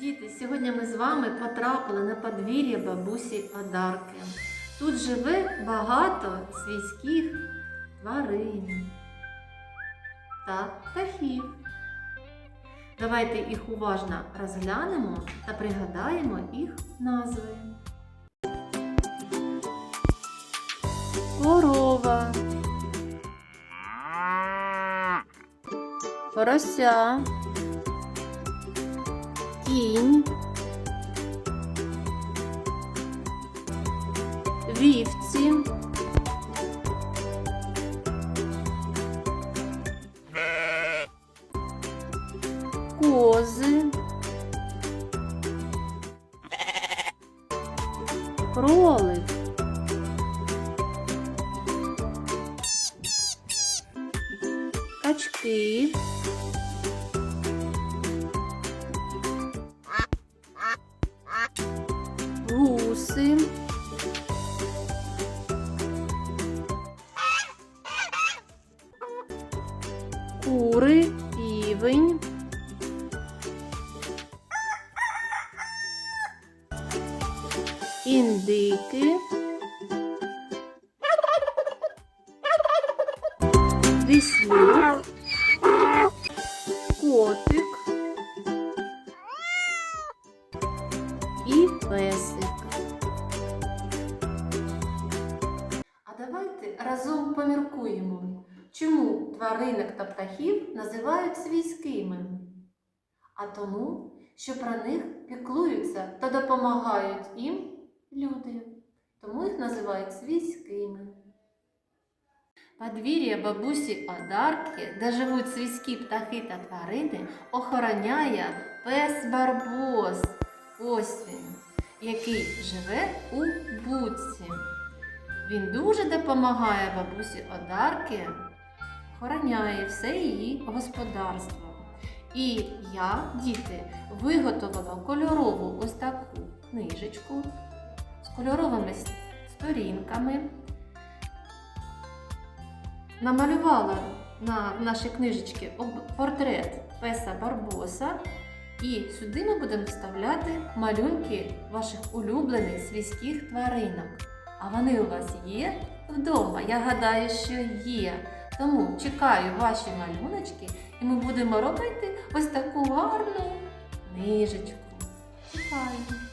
Діти, сьогодні ми з вами потрапили на подвір'я бабусі Одарки. Тут живе багато свійських тварин та птахів. Давайте їх уважно розглянемо та пригадаємо їх назви. Корова. Порося. Кінь. Вівці. Кози. Кролик. Качки. Кури, півень. Індики. Віслюк. Котик. І песик. А давайте разом поміркуємо, чому тваринок та птахів називають свійськими. А тому, що про них піклуються та допомагають їм люди. Тому їх називають свійськими. Подвір'я бабусі Одарки, де живуть свійські птахи та тварини, охороняє пес Барбос. Ось він, який живе у будці. Він дуже допомагає бабусі Одарки, охороняє все її господарство. І я, діти, виготовила кольорову ось таку книжечку з кольоровими сторінками. Намалювала на нашій книжечці портрет песа Барбоса. І сюди ми будемо вставляти малюнки ваших улюблених свійських тваринок. А вони у вас є вдома? Я гадаю, що є. Тому чекаю ваші малюночки, і ми будемо робити ось таку гарну книжечку. Чекаю.